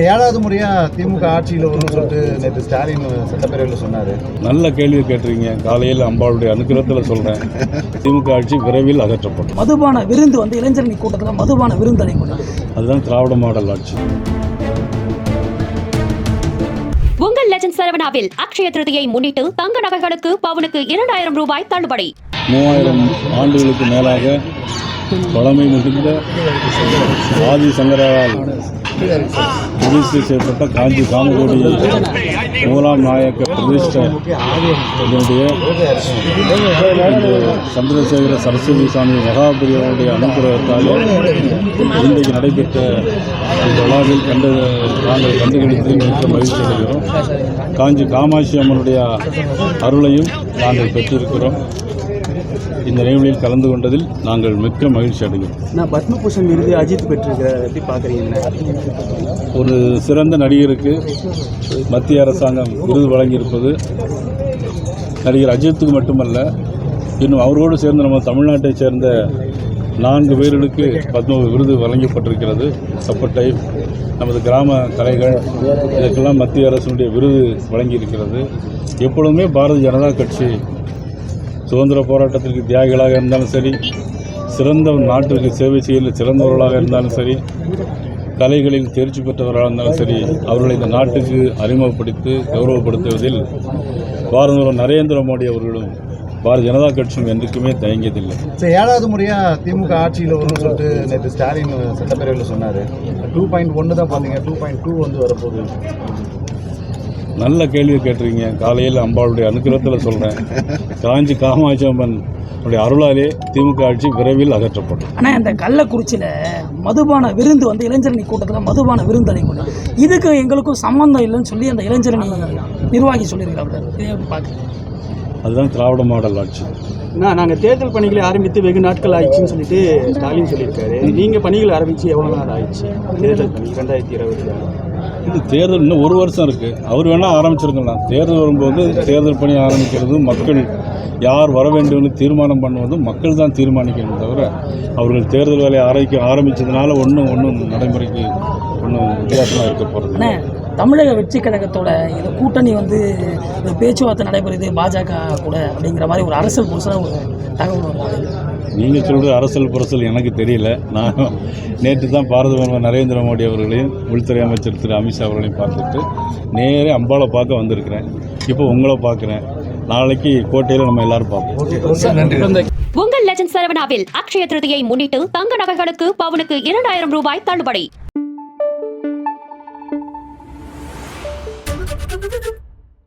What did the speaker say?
ஏழாவது முறையா திமுக ஆட்சியில் வரும்னு சொல்லிட்டு நேற்று ஸ்டாலின் சட்டப்பேரவையில் சொன்னார். நல்ல கேள்வி கேட்டிருக்கீங்க. காலையில் அம்பாளுடைய அனுகிரகத்தில் சொல்கிறேன் திமுக ஆட்சி விரைவில் அகற்றப்படும். மதுபான விருந்து வந்து இளைஞரணி கூட்டத்தில் மதுபான விருந்து அளிக்கப்பட்டது அதுதான் திராவிட மாடல் ஆட்சி. உங்கள் லெஜண்ட் சரவணாவில் அக்ஷய திருதியை முன்னிட்டு தங்க நகைகளுக்கு பவுனுக்கு இரண்டாயிரம் ரூபாய் தள்ளுபடி. மூவாயிரம் ஆண்டுகளுக்கு மேலாக பழமை மிகுந்த ஆதி சங்கரால் பிரதிஷ்டை செய்யப்பட்ட காஞ்சி காமகோடி மூலாம் நாயக்க பிரதிஷ்ட இதனுடைய சந்திரசேகர சரஸ்வதி சாமி மகாபிரியனுடைய அனுகிரகத்தால் இன்றைக்கு நடைபெற்ற இந்த விழாவில் கண்டு நாங்கள் கண்டுபிடித்து மிக்க மகிழ்ச்சி அடைகிறோம். காஞ்சி காமாட்சி அம்மனுடைய அருளையும் நாங்கள் பெற்றிருக்கிறோம். இந்த நிகழ்வில் கலந்து கொண்டதில் நாங்கள் மிக்க மகிழ்ச்சி அடைகிறோம். நான் பத்மபூஷன் விருது அஜித் பெற்றிருக்கிற எப்படி பார்க்குறீங்கண்ணே ஒரு சிறந்த நடிகருக்கு மத்திய அரசாங்கம் விருது வழங்கியிருப்பது நடிகர் அஜித்துக்கு மட்டுமல்ல இன்னும் அவரோடு சேர்ந்து நம்ம தமிழ்நாட்டைச் சேர்ந்த நான்கு பேர்களுக்கு பத்ம விருது வழங்கப்பட்டிருக்கிறது. சப்பட்டை நமது கிராம கலைகள் இதற்கெல்லாம் மத்திய அரசினுடைய விருது வழங்கியிருக்கிறது. எப்பொழுதுமே பாரதிய ஜனதா கட்சி சுதந்திர போராட்டத்திற்கு தியாகிகளாக இருந்தாலும் சரி சிறந்த நாட்டிற்கு சேவை செய்யல சிறந்தவர்களாக இருந்தாலும் சரி கலைகளில் தேர்ச்சி பெற்றவர்களாக இருந்தாலும் சரி அவர்களை இந்த நாட்டுக்கு அறிமுகப்படுத்தி கௌரவப்படுத்துவதில் பாரதம் நரேந்திர மோடி அவர்களும் பாரதிய ஜனதா கட்சியும் என்றைக்குமே தயங்கியதில்லை. சார் ஏழாவது முறையாக திமுக ஆட்சியில் வரும்னு சொல்லிட்டு நேற்று ஸ்டாலின் சட்டப்பேரவையில் சொன்னார். டூ பாயிண்ட் ஒன்று தான் பார்த்தீங்க டூ பாயிண்ட் டூ வந்து வரப்போகுது. நல்ல கேள்வி கேட்டிருக்கீங்க. காலையில் அம்பாளுடைய அனுகிரகத்தில் சொல்கிறேன் காஞ்சி காமாட்சி அம்மன் உடைய அருளாலே திமுக ஆட்சி விரைவில் அகற்றப்படும். ஆனால் இந்த கள்ளக்குறிச்சியில் மதுபான விருந்து வந்து இளைஞரணி கூட்டத்தில் மதுபான விருந்து அளிக்கப்பட்டது இதுக்கு எங்களுக்கும் சம்மந்தம் இல்லைன்னு சொல்லி அந்த இளைஞரணி நிர்வாகி எப்படி பார்க்குறீங்க? அதுதான் திராவிட மாடல் ஆட்சி. நான் நாங்கள் தேர்தல் பணிகளை ஆரம்பித்து வெகு நாட்கள் ஆயிடுச்சுன்னு சொல்லிட்டு ஸ்டாலின் சொல்லியிருக்காரு. நீங்கள் பணிகள் ஆரம்பித்து எவ்வளோ நாள் ஆயிடுச்சு? தேர்தல் பணி ரெண்டாயிரத்தி இருபதுல. இது தேர்தல் இன்னும் ஒரு வருஷம் இருக்குது அவர் வேணால் ஆரம்பிச்சிருக்கலாம். தேர்தல் வரும்போது தேர்தல் பணி ஆரம்பிக்கிறது மக்கள் யார் வர வேண்டும்னு தீர்மானம் பண்ணுவது மக்கள் தான் தீர்மானிக்கணும் தவிர அவர்கள் தேர்தல் வேலையை ஆரம்பிக்க ஆரம்பித்ததுனால ஒன்றும் ஒன்றும் நடைமுறைக்கு ஒன்றும் வித்தியாசமாக இருக்க போகிறது தமிழக வெற்றி கழகத்தோட இந்த கூட்டணி வந்து பேச்சுவார்த்தை நடைபெறுது பாஜக கூட அப்படிங்கிற மாதிரி ஒரு அரசியல் புதுசாக ஒரு தகவல் நீங்கள் சொல்கிற அரசியல் புரசல் எனக்கு தெரியல. நான் நேற்று தான் பாரத பிரதமர் நரேந்திர மோடி அவர்களையும் உள்துறை அமைச்சர் திரு அமித்ஷா அவர்களையும் பார்த்துட்டு நேரே அம்பாவை பார்க்க வந்திருக்கிறேன். இப்போ உங்களை பார்க்குறேன். நாளைக்கு கோட்டையில் நம்ம எல்லாரும் பார்ப்போம். உங்கள் லெஜண்ட் சரவணாவில் அக்ஷய திருதியை முன்னிட்டு தங்க நகைகளுக்கு பவுனுக்கு இரண்டாயிரம் ரூபாய் தள்ளுபடி.